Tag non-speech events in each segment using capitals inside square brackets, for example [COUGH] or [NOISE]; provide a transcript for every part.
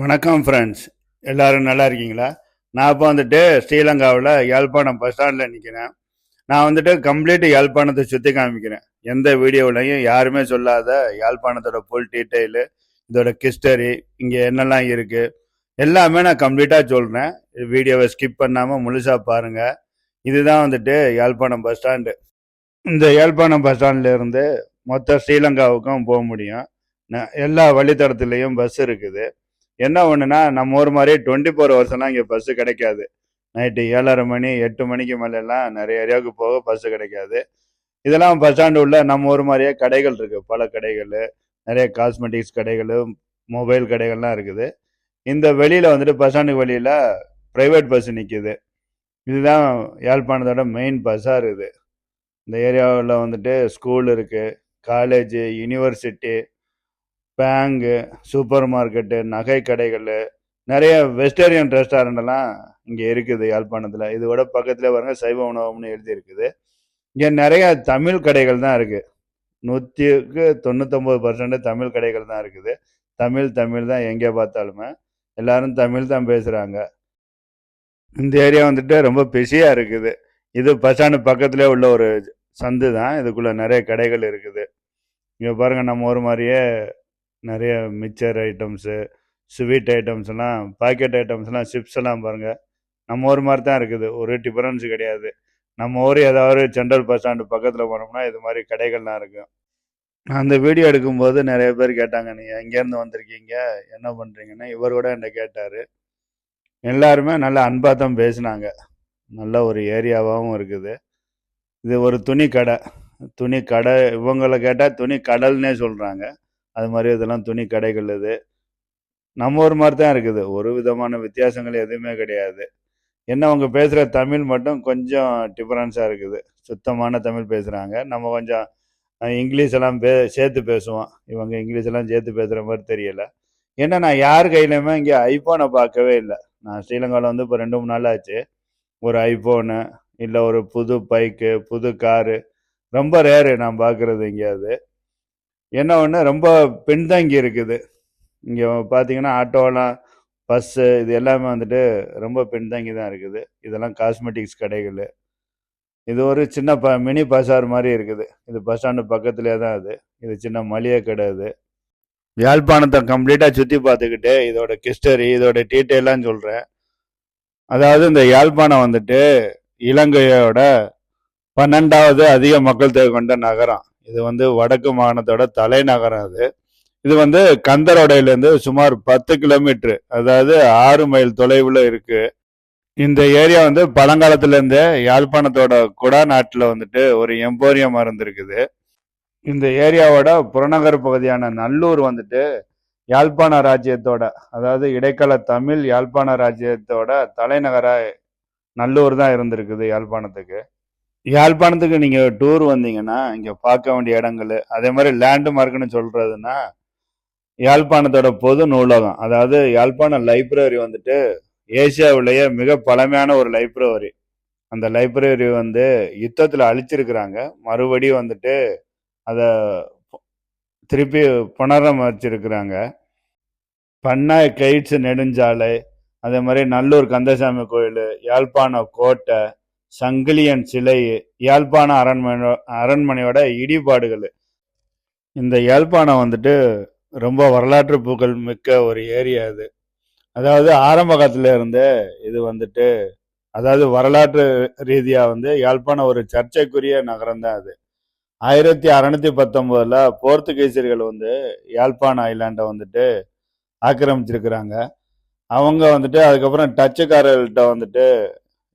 வணக்கம் ஃப்ரெண்ட்ஸ் எல்லோரும் நல்லா இருக்கீங்களா? நான் இப்போ வந்துட்டு ஸ்ரீலங்காவில் யாழ்ப்பாணம் பஸ் ஸ்டாண்டில் நிற்கிறேன் நான் வந்துட்டு கம்ப்ளீட் யாழ்ப்பாணத்தை சுற்றி காமிக்கிறேன். எந்த வீடியோவிலையும் யாருமே சொல்லாத யாழ்ப்பாணத்தோட ஃபுல் டீட்டெயிலு இதோட கிஸ்டரி இங்கே என்னெல்லாம் இருக்குது எல்லாமே நான் கம்ப்ளீட்டாக சொல்கிறேன் வீடியோவை ஸ்கிப் பண்ணாமல் முழுசாக பாருங்கள் இதுதான் வந்துட்டு யாழ்ப்பாணம் பஸ் ஸ்டாண்டு இந்த யாழ்ப்பாணம் பஸ் ஸ்டாண்ட்லேருந்து மொத்தம் மொத்த ஸ்ரீலங்காவுக்கும் போக முடியும். நான் எல்லா வழித்தடத்துலேயும் பஸ் இருக்குது. என்ன ஒன்றுனா நம்ம ஊர் மாதிரி டுவெண்ட்டி ஃபோர் ஹவர்ஸ்லாம் இங்கே பஸ்ஸு கிடைக்காது. நைட்டு ஏழரை மணி எட்டு மணிக்கு மேலெல்லாம் நிறைய ஏரியாவுக்கு போக பஸ்ஸு கிடைக்காது. இதெல்லாம் பஸ் ஸ்டாண்டு உள்ள நம்ம ஊர் மாதிரியே கடைகள் இருக்குது பல கடைகள் நிறைய காஸ்மெட்டிக்ஸ் கடைகள் மொபைல் கடைகள்லாம் இருக்குது. இந்த வெளியில் வந்துட்டு பஸ் ஸ்டாண்டுக்கு வெளியில் ப்ரைவேட் பஸ் நிற்கிது இதுதான் யாழ்ப்பாணத்தோட மெயின் பஸ்ஸாக இருக்குது. இந்த ஏரியாவில் வந்துட்டு ஸ்கூல் இருக்குது college university bank super market நகை கடைகள் நிறைய வெஜிடேரியன் ரெஸ்டாரண்ட் எல்லாம் இங்கே இருக்குது யாழ்ப்பாணத்தில். இதோட பக்கத்தில் பாருங்க சைவ உணவகம்னு எழுதி இருக்குது இங்கே நிறைய தமிழ் கடைகள் தான் இருக்குது நூற்றிக்கு தொண்ணூத்தொம்பது பர்சன்ட் தமிழ் கடைகள் தான் இருக்குது. தமிழ் தமிழ் தான் எங்கே பார்த்தாலுமே. எல்லாரும் தமிழ் தான் பேசுகிறாங்க இந்த ஏரியா வந்துட்டு ரொம்ப பிஸியாக இருக்குது. இது பஸ் ஸ்டாண்டு பக்கத்துலேயே உள்ள ஒரு சந்து தான் இதுக்குள்ளே நிறைய கடைகள் இருக்குது. இங்கே பாருங்கள் நம்ம ஒரு மாதிரியே நிறைய மிக்சர் ஐட்டம்ஸு ஸ்வீட் ஐட்டம்ஸ் எல்லாம் பாக்கெட் ஐட்டம்ஸ்லாம் சிப்ஸ் எல்லாம் பாருங்கள் நம்ம ஊர் மாதிரி தான் இருக்குது. ஒரு டிஃபரன்ஸ் கிடையாது. நம்ம ஊர் ஏதாவது சென்ட்ரல் பஸ் ஸ்டாண்டு பக்கத்தில் போனோம்னா இது மாதிரி கடைகள்லாம் இருக்கும் அந்த வீடியோ எடுக்கும்போது நிறைய பேர் கேட்டாங்க நீங்கள் எங்கேருந்து வந்திருக்கீங்க? என்ன பண்ணுறீங்கன்னு இவர் கூட என்னை கேட்டார். எல்லாருமே நல்லா அன்பாக தான் பேசினாங்க. நல்ல ஒரு ஏரியாவாகவும் இருக்குது. இது ஒரு துணி கடை துணி கடை இவங்களை கேட்டால் துணி கடல்னே சொல்கிறாங்க அது மாதிரி இதெல்லாம் துணி கடைகள் இது. நம்ம ஒரு மாதிரி தான் இருக்குது. ஒரு விதமான வித்தியாசங்கள் எதுவுமே கிடையாது. என்ன அவங்க பேசுகிற தமிழ் மட்டும் கொஞ்சம் டிஃப்ரென்ஸாக இருக்குது. சுத்தமான தமிழ் பேசுகிறாங்க நம்ம கொஞ்சம் இங்கிலீஷ் எல்லாம் பே சேர்த்து பேசுவோம். இவங்க இங்கிலீஷ் எல்லாம் சேர்த்து பேசுகிற மாதிரி தெரியல. ஏன்னா நான் யார் கையிலையுமே இங்கே ஐஃபோனை பார்க்கவே இல்லை. நான் ஸ்ரீலங்காவில் வந்து இப்போ ரெண்டு மூணு நாள் ஆச்சு. ஒரு ஐஃபோனு இல்லை ஒரு புது பைக்கு புது காரு ரொம்ப ரேரு நான் பார்க்குறது எங்கேயாவது என்ன ஒன்று ரொம்ப பின்தங்கி இருக்குது. இங்கே பார்த்தீங்கன்னா ஆட்டோலாம் பஸ்ஸு இது எல்லாமே வந்துட்டு ரொம்ப பின்தங்கி தான் இருக்குது. இதெல்லாம் காஸ்மெட்டிக்ஸ் கடைகள். இது ஒரு சின்ன ப மினி பஸார் மாதிரி இருக்குது. இது பஸ் ஸ்டாண்டு பக்கத்துலேயே தான் அது. இது சின்ன மளிகை கடை அது. யாழ்ப்பாணத்தை கம்ப்ளீட்டாக சுற்றி பார்த்துக்கிட்டு இதோட கிஸ்டரி இதோட டீட்டெயிலாம் சொல்கிறேன் அதாவது இந்த யாழ்ப்பாணம் வந்துட்டு இலங்கையோட பன்னெண்டாவது அதிக மக்கள் தொகை கொண்ட நகரம். இது வந்து வடக்கு மாகாணத்தோட தலைநகரம் அது. இது வந்து கந்தரோடையிலேருந்து சுமார் பத்து கிலோமீட்டரு அதாவது ஆறு மைல் தொலைவில் இருக்கு. இந்த ஏரியா வந்து பழங்காலத்துலேருந்தே யாழ்ப்பாணத்தோட குடா நாட்டில் வந்துட்டு ஒரு எம்போரியம் இருந்திருக்குது இந்த ஏரியாவோட புறநகர் பகுதியான நல்லூர் வந்துட்டு யாழ்ப்பாண ராஜ்யத்தோட அதாவது இடைக்கால தமிழ் யாழ்ப்பாண ராஜ்யத்தோட தலைநகராக நல்லூர் தான் இருந்திருக்குது யாழ்ப்பாணத்துக்கு. யாழ்ப்பாணத்துக்கு நீங்கள் டூர் வந்தீங்கன்னா இங்கே பார்க்க வேண்டிய இடங்கள் அதே மாதிரி லேண்டு மார்க்குன்னு சொல்கிறதுனா யாழ்ப்பாணத்தோட பொது நூலகம். அதாவது யாழ்ப்பாண லைப்ரரி வந்துட்டு ஏசியாவிலேயே மிக பழமையான ஒரு லைப்ரரி அந்த லைப்ரரி வந்து யுத்தத்தில் அழிச்சிருக்கிறாங்க. மறுபடியும் வந்துட்டு அதை திருப்பி புனரமைச்சிருக்கிறாங்க. பண்ணா கைட்ஸ் நெடுஞ்சாலை அதே மாதிரி நல்லூர் கந்தசாமி கோயில் யாழ்ப்பாண கோட்டை சங்கிலியன் சிலை யாழ்ப்பாண அரண்மனை அரண்மனையோட இடிபாடுகள். இந்த யாழ்ப்பாணம் வந்துட்டு ரொம்ப வரலாற்று புகழ் மிக்க ஒரு ஏரியா இது அதாவது ஆரம்ப காலத்துல இருந்தே இது வந்துட்டு அதாவது வரலாற்று ரீதியா வந்து யாழ்ப்பாணம் ஒரு சர்ச்சைக்குரிய நகரம் தான் அது. ஆயிரத்தி அறநூத்தி பத்தொன்பதுல போர்த்துகீசியர்கள் வந்து யாழ்ப்பாண ஐலாண்டை வந்துட்டு ஆக்கிரமிச்சிருக்கிறாங்க. அவங்க வந்துட்டு அதுக்கப்புறம் டச்சுக்காரர்கள்ட்ட வந்துட்டு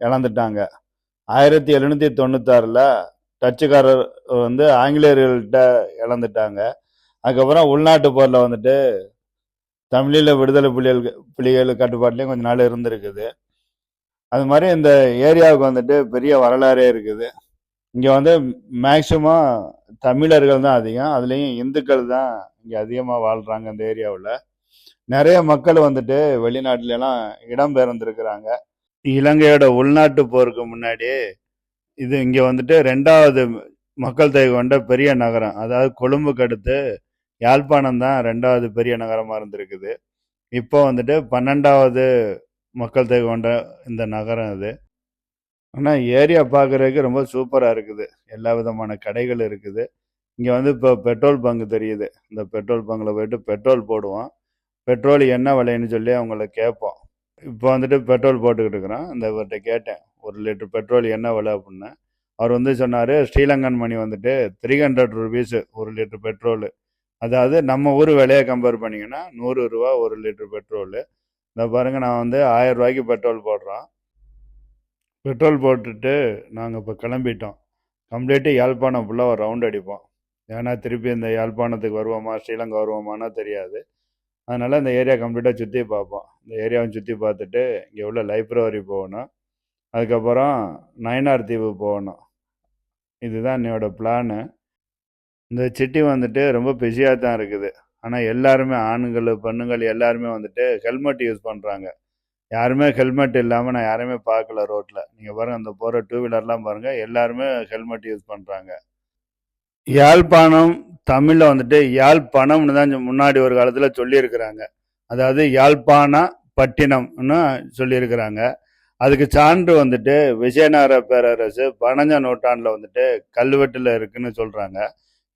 இழந்துட்டாங்க. ஆயிரத்தி எழுநூத்தி தொண்ணூத்தாறுல டச்சுக்காரர் வந்து ஆங்கிலேயர்கள்ட்ட இழந்துட்டாங்க. அதுக்கப்புறம் உள்நாட்டு போரில் வந்துட்டு தமிழில் விடுதலை புலிகள் புலிகள் கட்டுப்பாட்டுலேயும் கொஞ்ச நாள் இருந்திருக்குது. அது மாதிரி இந்த ஏரியாவுக்கு வந்துட்டு பெரிய வரலாறே இருக்குது. இங்கே வந்து மேக்சிமம் தமிழர்கள் தான் அதிகம். அதுலேயும் இந்துக்கள் தான் இங்கே அதிகமாக வாழ்கிறாங்க இந்த ஏரியாவில். நிறைய மக்கள் வந்துட்டு வெளிநாட்டிலலாம் இடம்பெயர்ந்திருக்கிறாங்க இலங்கையோட உள்நாட்டு போருக்கு முன்னாடி இது இங்கே வந்துட்டு ரெண்டாவது மக்கள் தொகை கொண்ட பெரிய நகரம். அதாவது கொழும்புக்கு அடுத்து யாழ்ப்பாணம் தான் ரெண்டாவது பெரிய நகரமாக இருந்திருக்குது. இப்போ வந்துட்டு பன்னெண்டாவது மக்கள் தொகை கொண்ட இந்த நகரம் இது ஆனால் ஏரியா பார்க்குறதுக்கு ரொம்ப சூப்பராக இருக்குது. எல்லா விதமான கடைகள் இருக்குது. இங்கே வந்து இப்போ பெட்ரோல் பங்க் தெரியுது. இந்த பெட்ரோல் பங்கில் போயிட்டு பெட்ரோல் போடுவோம். பெட்ரோல் என்ன விலைன்னு சொல்லி அவங்கள கேட்போம். இப்போ வந்துட்டு பெட்ரோல் போட்டுக்கிட்டு இருக்கிறோம் இந்த இவர்கிட்ட கேட்டேன் ஒரு லிட்டர் பெட்ரோல் என்ன விலை அப்படின்னு. அவர் வந்து சொன்னார் ஸ்ரீலங்கன் மணி வந்துட்டு த்ரீ ஹண்ட்ரட் ருபீஸு ஒரு லிட்டர் பெட்ரோலு. அதாவது நம்ம ஊர் விலையை கம்பேர் பண்ணிங்கன்னா நூறு ரூபா ஒரு லிட்டர் பெட்ரோலு. இந்த பாருங்கள் நான் வந்து ஆயிரம் ரூபாய்க்கு பெட்ரோல் போடுறோம் பெட்ரோல் போட்டுட்டு நாங்கள் இப்போ கிளம்பிட்டோம். கம்ப்ளீட்டு யாழ்ப்பாணம் ஃபுல்லாக ஒரு ரவுண்ட் அடிப்போம். ஏன்னா திருப்பி இந்த யாழ்ப்பாணத்துக்கு வருவோமா ஸ்ரீலங்கா வருவோமானா தெரியாது. அதனால் இந்த ஏரியா கம்ப்ளீட்டாக சுற்றி பார்ப்போம். இந்த ஏரியாவை சுற்றி பார்த்துட்டு இங்கே உள்ள லைப்ரரி போகணும். அதுக்கப்புறம் நயனார் தீவு போகணும். இதுதான் என்னோடய பிளானு இந்த சிட்டி வந்துட்டு ரொம்ப பிஸியாக தான் இருக்குது. ஆனால் எல்லாருமே ஆண்கள் பெண்ணுங்கள் எல்லாருமே வந்துட்டு ஹெல்மெட் யூஸ் பண்ணுறாங்க யாருமே ஹெல்மெட் இல்லாமல் நான் யாருமே பார்க்கல ரோட்டில் நீங்கள் பாருங்கள் அந்த போகிற டூ வீலர்லாம் பாருங்கள் எல்லாருமே ஹெல்மெட் யூஸ் பண்ணுறாங்க யாழ்ப்பாணம் தமிழில் வந்துட்டு யாழ்ப்பாணம்னு தான் முன்னாடி ஒரு காலத்தில் சொல்லியிருக்கிறாங்க. அதாவது யாழ்ப்பாண பட்டினம்னு சொல்லியிருக்கிறாங்க. அதுக்கு சான்று வந்துட்டு விஜயநகர பேரரசு பதினஞ்சாம் நூற்றாண்டில் வந்துட்டு கல்வெட்டில் இருக்குன்னு சொல்கிறாங்க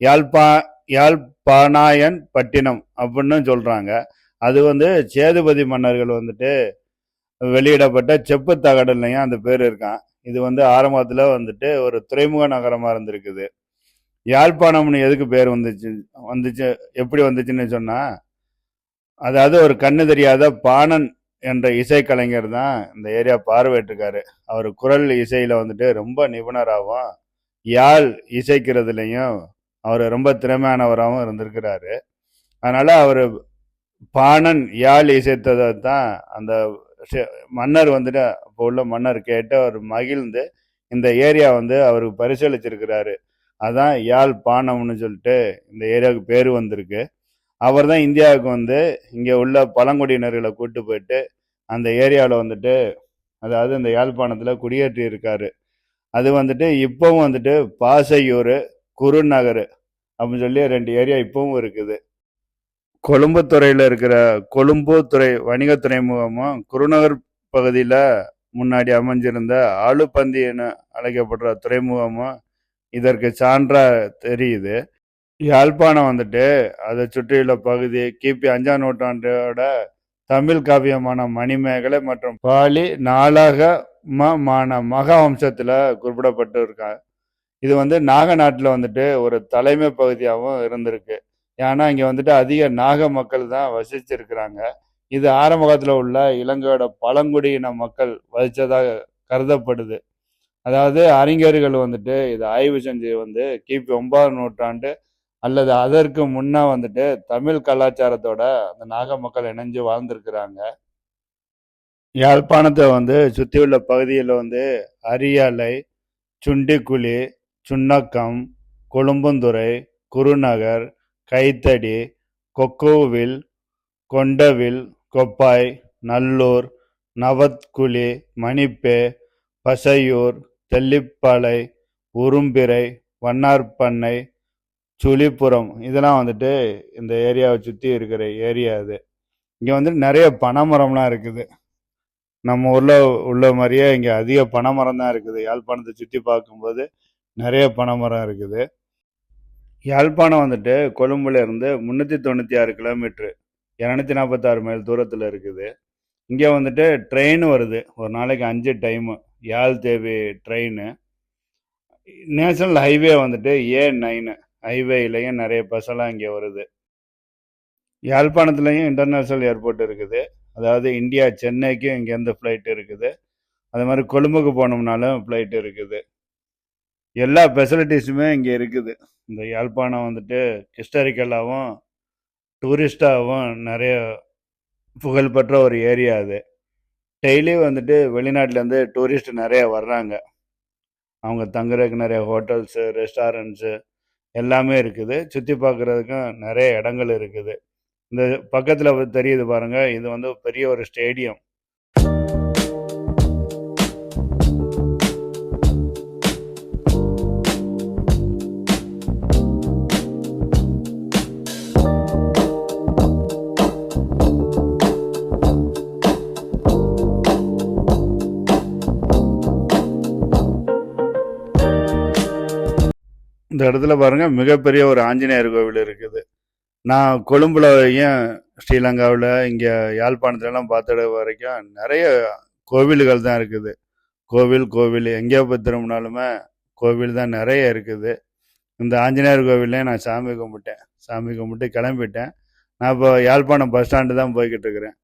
யாழ்ப்பா யாழ்ப்பாணாயன் பட்டினம் அப்படின்னு சொல்கிறாங்க அது வந்து சேதுபதி மன்னர்கள் வந்துட்டு வெளியிடப்பட்ட செப்பு தகடல்லையும் அந்த பேர் இருக்கான். இது வந்து ஆரம்பத்தில் வந்துட்டு ஒரு துறைமுக நகரமாக இருந்திருக்குது. யாழ்ப்பாணம்னு எதுக்கு பேர் வந்துச்சு? வந்துச்சு எப்படி வந்துச்சுன்னு சொன்னால் அதாவது ஒரு கண்ணு தெரியாத பாணன் என்ற இசைக்கலைஞர் தான் இந்த ஏரியா பார்வையிட்டிருக்காரு. அவர் குரல் இசையில் வந்துட்டு ரொம்ப நிபுணராகவும் யாழ் இசைக்கிறதுலையும் அவர் ரொம்ப திறமையானவராகவும் இருந்திருக்கிறாரு. அதனால் அவர் பாணன் யாழ் இசைத்ததை தான் அந்த மன்னர் வந்துட்டு இப்போ உள்ள மன்னர் கேட்டு அவர் மகிழ்ந்து இந்த ஏரியா வந்து அவருக்கு பரிசளிச்சிருக்கிறாரு. அதான் யாழ்ப்பாணம்னு சொல்லிட்டு இந்த ஏரியாவுக்கு பேர் வந்திருக்கு. அவர் தான் இந்தியாவுக்கு வந்து இங்கே உள்ள பழங்குடியினர்களை கூட்டு போயிட்டு அந்த ஏரியாவில் வந்துட்டு அதாவது இந்த யாழ்ப்பாணத்தில் குடியேற்றி இருக்காரு. அது வந்துட்டு இப்போவும் வந்துட்டு பாசையூர் குருநகர் அப்படின்னு சொல்லி ரெண்டு ஏரியா இப்பவும் இருக்குது. கொழும்பு துறையில் இருக்கிற கொழும்பு துறை வணிக துறைமுகமும் குருநகர் பகுதியில் முன்னாடி அமைஞ்சிருந்த ஆளுப்பந்தி என அழைக்கப்படுற துறைமுகமும் இதற்கு சான்றா தெரியுது. யாழ்ப்பாணம் வந்துட்டு அதை சுற்றியுள்ள பகுதி கிபி அஞ்சாம் நூற்றாண்டோட தமிழ் காவியமான மணிமேகலை மற்றும் பாலி நாளாகமான மகாவம்சத்தில் குறிப்பிடப்பட்டு இருக்கா இது வந்து நாக நாட்டில் வந்துட்டு ஒரு தலைமை பகுதியாகவும் இருந்திருக்கு. ஏன்னா இங்கே வந்துட்டு அதிக நாக மக்கள் தான் வசிச்சிருக்கிறாங்க. இது ஆரம்ப காலத்தில் உள்ள இலங்கையோட பழங்குடியின மக்கள் வசித்ததாக கருதப்படுது. அதாவது அறிஞர்கள் வந்துட்டு இதை ஆய்வு செஞ்சு வந்து கிபி ஒன்பதாம் நூற்றாண்டு அல்லது அதற்கு முன்னா வந்துட்டு தமிழ் கலாச்சாரத்தோட அந்த நாக மக்கள் இணைஞ்சு வாழ்ந்திருக்கிறாங்க. யாழ்ப்பாணத்தை வந்து சுற்றியுள்ள பகுதியில் வந்து அரியாலை சுண்டிக்குழி சுண்ணக்கம் கொழும்புந்துறை குருநகர் கைத்தடி கொக்கோவில் கொண்டவில் கொப்பாய் நல்லூர் நவத்குழி மணிப்பே பசையூர் தெல்லிப்பாளை உரும்பிறை வண்ணார்பண்ணை சுழிப்புறம் இதெல்லாம் வந்துட்டு இந்த ஏரியாவை சுற்றி இருக்கிற ஏரியா இது இங்கே வந்துட்டு நிறைய பனைமரம்லாம் இருக்குது. நம்ம ஊரில் உள்ள மாதிரியே இங்கே அதிக பனைமரம் தான் இருக்குது. யாழ்ப்பாணத்தை சுற்றி பார்க்கும்போது நிறைய பனைமரம் இருக்குது. யாழ்ப்பாணம் வந்துட்டு கொழும்புல இருந்து முந்நூற்றி தொண்ணூற்றி ஆறு கிலோமீட்ரு இரநூத்தி நாற்பத்தாறு மைல் தூரத்தில் இருக்குது. இங்கே வந்துட்டு ட்ரெயின் வருது. ஒரு நாளைக்கு அஞ்சு time Yal Devi train. National highway வந்துட்டு ஏ நைனு. ஹைவேலையும் நிறைய பஸ்ஸெல்லாம் இங்கே வருது. யாழ்ப்பாணத்துலேயும் இன்டர்நேஷ்னல் ஏர்போர்ட் இருக்குது. அதாவது இந்தியா சென்னைக்கும் இங்கேருந்து ஃப்ளைட் இருக்குது. அது மாதிரி கொழும்புக்கு போனோம்னாலும் ஃப்ளைட் இருக்குது. எல்லா ஃபெசிலிட்டிஸுமே இங்கே இருக்குது. இந்த யாழ்ப்பாணம் வந்துட்டு ஹிஸ்டாரிக்கலாகவும் டூரிஸ்டாகவும் நிறைய புகழ்பெற்ற ஒரு ஏரியா அது. டெய்லி வந்துட்டு வெளிநாட்டிலேருந்து டூரிஸ்ட் நிறைய வர்றாங்க. அவங்க தங்குறதுக்கு நிறைய ஹோட்டல்ஸு ரெஸ்டாரண்ட்ஸு எல்லாமே இருக்குது. சுற்றி பார்க்குறதுக்கும் நிறைய இடங்கள் இருக்குது. இந்த பக்கத்தில் தெரியுது பாருங்கள் இது வந்து பெரிய ஒரு ஸ்டேடியம் இந்த இடத்துல பாருங்க மிகப்பெரிய ஒரு ஆஞ்சநேயர் கோவில் இருக்குது. நான் கொழும்புலையும் ஸ்ரீலங்காவில் இங்கே யாழ்ப்பாணத்துலலாம் பார்த்த வரைக்கும் நிறைய கோவில்கள் தான் இருக்குது. கோவில் கோவில் எங்கே போய் திரும்பினாலுமே கோவில் தான் நிறைய இருக்குது. இந்த ஆஞ்சநேயர் கோவில்லையும் நான் சாமி கும்பிட்டேன். சாமி கும்பிட்டு கிளம்பிட்டேன். நான் இப்போ யாழ்ப்பாணம் பஸ் ஸ்டாண்டு தான் போய்கிட்டு இருக்கிறேன்.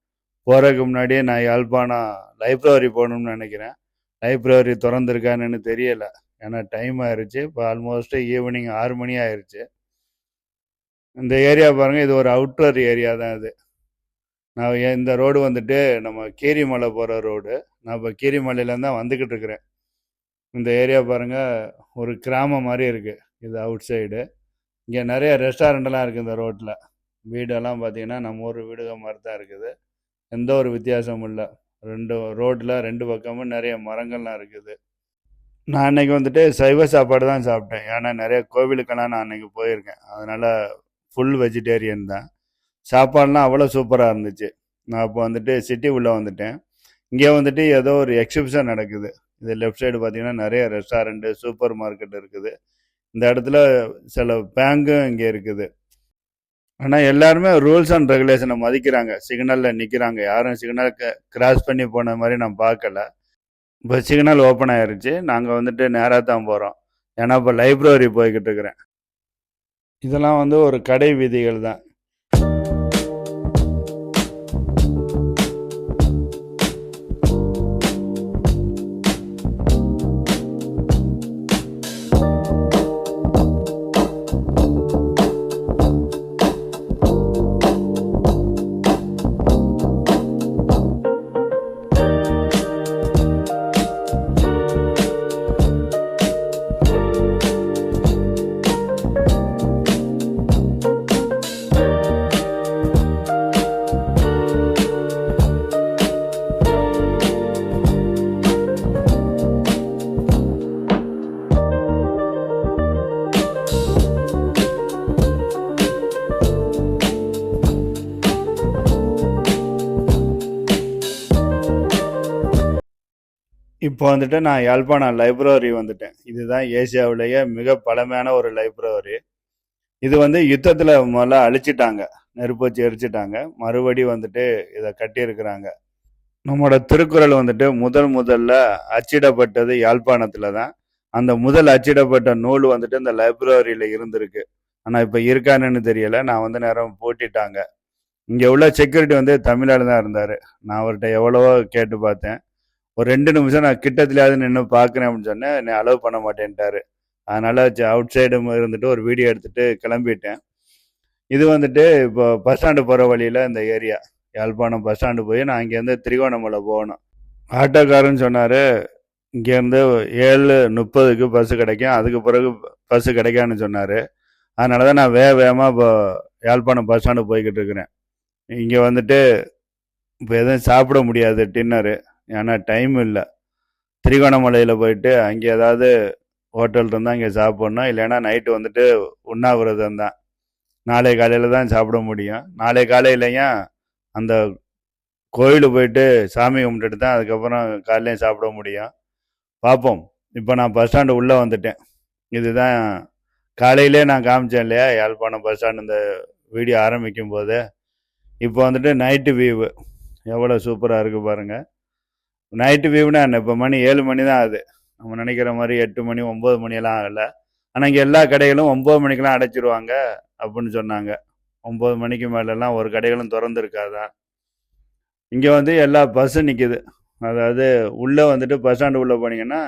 போகிறதுக்கு முன்னாடியே நான் யாழ்ப்பாணம் லைப்ரரி போகணும்னு நினைக்கிறேன். லைப்ரரி திறந்துருக்கான்னு தெரியலை. ஏன்னா டைம் ஆயிடுச்சு இப்போ ஆல்மோஸ்ட் ஈவினிங் ஆறு மணி ஆயிடுச்சு இந்த ஏரியா பாருங்க இது ஒரு அவுட்டர் ஏரியா தான் இது. நான் ஏன் இந்த ரோடு வந்துட்டு நம்ம கீரிமலை போகிற ரோடு நான் இப்போ கீரிமலையிலேருந்து தான் வந்துக்கிட்டு இருக்கிறேன். இந்த ஏரியா பாருங்க ஒரு கிராமம் மாதிரி இருக்குது இது அவுட் சைடு இங்கே நிறைய ரெஸ்டாரண்ட்லாம் இருக்குது இந்த ரோட்டில் வீடெல்லாம் பார்த்தீங்கன்னா நம்ம ஊர் வீடுக மாதிரி தான் இருக்குது. எந்த ஒரு வித்தியாசமும் இல்லை. ரெண்டு ரோட்டில் ரெண்டு பக்கமும் நிறைய மரங்கள்லாம் இருக்குது. நான் அன்னைக்கு வந்துட்டு சைவ சாப்பாடு தான் சாப்பிட்டேன். ஏன்னா நிறைய கோவிலுக்கெல்லாம் நான் அன்னைக்கு போயிருக்கேன். அதனால் ஃபுல் வெஜிடேரியன் தான். சாப்பாடுலாம் அவ்வளோ சூப்பராக இருந்துச்சு. நான் இப்போ வந்துட்டு சிட்டி உள்ளே வந்துட்டேன். இங்கே வந்துட்டு ஏதோ ஒரு எக்ஸிபிஷன் நடக்குது. இது லெஃப்ட் சைடு பார்த்தீங்கன்னா நிறைய ரெஸ்டாரண்ட்டு சூப்பர் மார்க்கெட் இருக்குது. இந்த இடத்துல சில பேங்கும் இங்கே இருக்குது. ஆனால் எல்லாருமே ரூல்ஸ் அண்ட் ரெகுலேஷனை மதிக்கிறாங்க. சிக்னலில் நிற்கிறாங்க யாரும் சிக்னல் கிராஸ் பண்ணி போன மாதிரி நான் பார்க்கல. இப்போ சிக்னல் ஓப்பன் ஆயிருச்சு. நாங்கள் வந்துட்டு நேராக தான் போகிறோம் ஏன்னா இப்போ லைப்ரரி போய்கிட்டு இருக்கிறேன். இதெல்லாம் வந்து ஒரு கடை வீதிகள் தான். இப்போ வந்துட்டு நான் யாழ்ப்பாணம் லைப்ரரி வந்துட்டேன். இதுதான் ஏசியாவிலேயே மிக பழமையான ஒரு லைப்ரரி. இது வந்து யுத்தத்தில் முதல்ல அழிச்சிட்டாங்க. நெருப்பு வச்சு எரிச்சிட்டாங்க. மறுபடி வந்துட்டு இதை கட்டியிருக்கிறாங்க. நம்மளோட திருக்குறள் வந்துட்டு முதல் முதல்ல அச்சிடப்பட்டது யாழ்ப்பாணத்தில் தான். அந்த முதல் அச்சிடப்பட்ட நூல் வந்துட்டு இந்த லைப்ரரியில் இருந்திருக்கு. ஆனால் இப்போ இருக்கானுன்னு தெரியல. நான் வந்து நேரம் போட்டிட்டாங்க. இங்கே உள்ள செக்யூரிட்டி வந்து தமிழால் தான் இருந்தார். நான் அவர்கிட்ட எவ்வளவோ கேட்டு பார்த்தேன். ஒரு ரெண்டு நிமிஷம் நான் கிட்டத்துலயாவது நின்று பார்க்குறேன் அப்படின்னு சொன்னேன். என்னை அலோவ் பண்ண மாட்டேன்ட்டாரு. அதனால் அவுட் சைடு இருந்துட்டு ஒரு வீடியோ எடுத்துட்டு கிளம்பிட்டேன். இது வந்துட்டு இப்போ பஸ் ஸ்டாண்டு போகிற வழியில் இந்த ஏரியா யாழ்ப்பாணம் பஸ் ஸ்டாண்டு போய் நான் இங்கேருந்து திருகோணமலை போகணும். ஆட்டோக்காரன்னு சொன்னார் இங்கேருந்து ஏழு முப்பதுக்கு பஸ்ஸு கிடைக்கும். அதுக்கு பிறகு பஸ்ஸு கிடைக்கான்னு சொன்னார். அதனால தான் நான் வேக வேகமாக இப்போ யாழ்ப்பாணம் பஸ் ஸ்டாண்டு போய்கிட்டு இருக்கிறேன். இங்கே வந்துட்டு இப்போ எதுவும் சாப்பிட முடியாது டின்னரு. ஏன்னா டைம் இல்லை. திரிகோணமலையில் போயிட்டு அங்கே ஏதாவது ஹோட்டல் இருந்தால் அங்கே சாப்பிட்ணும். இல்லைன்னா நைட்டு வந்துட்டு உண்ணாவிரதம் தான். நாளை காலையில் தான் சாப்பிட முடியும். நாளை காலையிலையும் அந்த கோயிலுக்கு போயிட்டு சாமி கும்பிட்டுட்டு தான் அதுக்கப்புறம் காலையிலையும் சாப்பிட முடியும். பார்ப்போம். இப்போ நான் பஸ் ஸ்டாண்டு உள்ளே வந்துட்டேன். இதுதான் காலையிலே நான் காமிச்சேன் இல்லையா? யாழ்ப்பாணம் பஸ் ஸ்டாண்டு இந்த வீடியோ ஆரம்பிக்கும் போது இப்போ வந்துட்டு நைட்டு வியூவு எவ்வளோ சூப்பராக இருக்குது பாருங்கள் நைட்டு வியூனா என்ன? இப்போ மணி ஏழு மணி தான் ஆகுது. நம்ம நினைக்கிற மாதிரி எட்டு மணி ஒம்பது மணியெல்லாம் ஆகலை. ஆனால் இங்கே எல்லா கடைகளும் ஒம்பது மணிக்கெலாம் அடைச்சிருவாங்க அப்படின்னு சொன்னாங்க. ஒம்பது மணிக்கு மேலெல்லாம் ஒரு கடைகளும் திறந்துருக்காதான் இங்கே வந்து எல்லா பஸ்ஸும் நிற்கிது அதாவது உள்ளே வந்துட்டு பஸ் ஸ்டாண்டு உள்ளே போனீங்கன்னா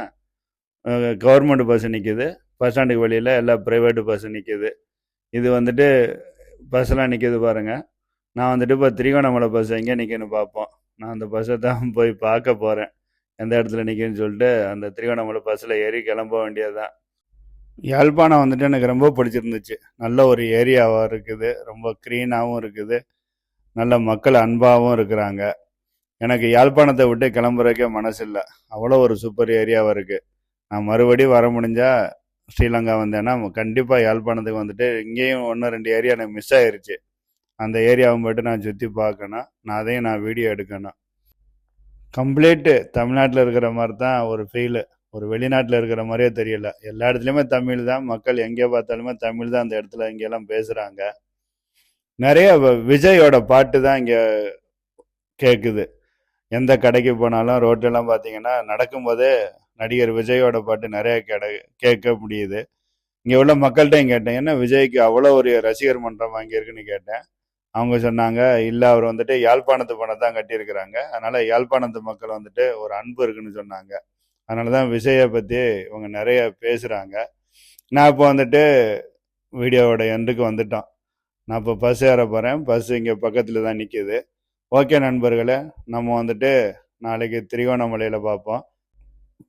கவர்மெண்ட் பஸ் நிற்கிது பஸ் ஸ்டாண்டுக்கு வெளியில் எல்லா ப்ரைவேட்டு பஸ்ஸு நிற்கிது இது வந்துட்டு பஸ்ஸெலாம் நிற்கிது பாருங்கள் நான் வந்துட்டு இப்போ திரிகோணமலை பஸ் எங்கே நிற்குன்னு பார்ப்போம். நான் அந்த பஸ்ஸை தான் [LAUGHS] போய் பார்க்க போகிறேன் எந்த இடத்துல நிற்குன்னு சொல்லிட்டு அந்த திருவண்ணாமலை பஸ்ஸில் ஏறி கிளம்ப வேண்டியதுதான். யாழ்ப்பாணம் வந்துட்டு எனக்கு ரொம்ப பிடிச்சிருந்துச்சு. நல்ல ஒரு ஏரியாவாக இருக்குது. ரொம்ப க்ரீனாகவும் இருக்குது. நல்ல மக்கள் அன்பாகவும் இருக்கிறாங்க. எனக்கு யாழ்ப்பாணத்தை விட்டு கிளம்புறதுக்கே மனசு இல்லை அவ்வளோ ஒரு சூப்பர் ஏரியாவாக இருக்குது நான் மறுபடியும் வர முடிஞ்சால் ஸ்ரீலங்கா வந்தேன்னா கண்டிப்பாக யாழ்ப்பாணத்துக்கு வந்துட்டு இங்கேயும் ஒன்று ரெண்டு ஏரியா எனக்கு மிஸ் ஆயிருச்சு. அந்த ஏரியாவை மட்டும் நான் சுற்றி பார்க்கணும். நான் அதையும் நான் வீடியோ எடுக்கணும். கம்ப்ளீட்டு தமிழ்நாட்டில் இருக்கிற மாதிரி தான் ஒரு ஃபீலு ஒரு வெளிநாட்டில் இருக்கிற மாதிரியே தெரியல. எல்லா இடத்துலையுமே தமிழ் தான். மக்கள் எங்கே பார்த்தாலுமே தமிழ் தான் அந்த இடத்துல இங்கெல்லாம் பேசுகிறாங்க நிறைய விஜயோட பாட்டு தான் இங்கே கேட்குது எந்த கடைக்கு போனாலும் ரோட்டெல்லாம் பார்த்தீங்கன்னா நடக்கும்போதே நடிகர் விஜயோட பாட்டு நிறைய கடை கேட்க முடியுது. இங்கே உள்ள மக்கள்கிட்டையும் கேட்டேன் என்ன விஜய்க்கு அவ்வளோ ஒரு ரசிகர் மன்றம் வாங்கியிருக்குன்னு கேட்டேன். அவங்க சொன்னாங்க இல்லை அவர் வந்துட்டு யாழ்ப்பாணத்து பணம் தான் கட்டியிருக்கிறாங்க. அதனால் யாழ்ப்பாணத்து மக்கள் வந்துட்டு ஒரு அன்பு இருக்குன்னு சொன்னாங்க. அதனால தான் விஜயை பற்றி இவங்க நிறைய பேசுகிறாங்க நான் இப்போ வந்துட்டு வீடியோவோட எண்டுக்கு வந்துட்டோம். நான் இப்போ பஸ் ஏற போகிறேன் பஸ் இங்கே பக்கத்தில் தான் நிற்கிது ஓகே நண்பர்களே நம்ம வந்துட்டு நாளைக்கு திருவண்ணாமலையில் பார்ப்போம்.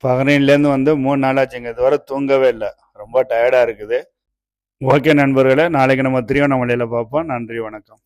பதினைஞ்சுலேருந்து வந்து மூணு நாளாச்சுங்க இதுவரை தூங்கவே இல்லை. ரொம்ப டயர்டாக இருக்குது. ஓகே நண்பர்களே நாளைக்கு நம்ம திருவண்ணாமலையில் பார்ப்போம். நன்றி வணக்கம்.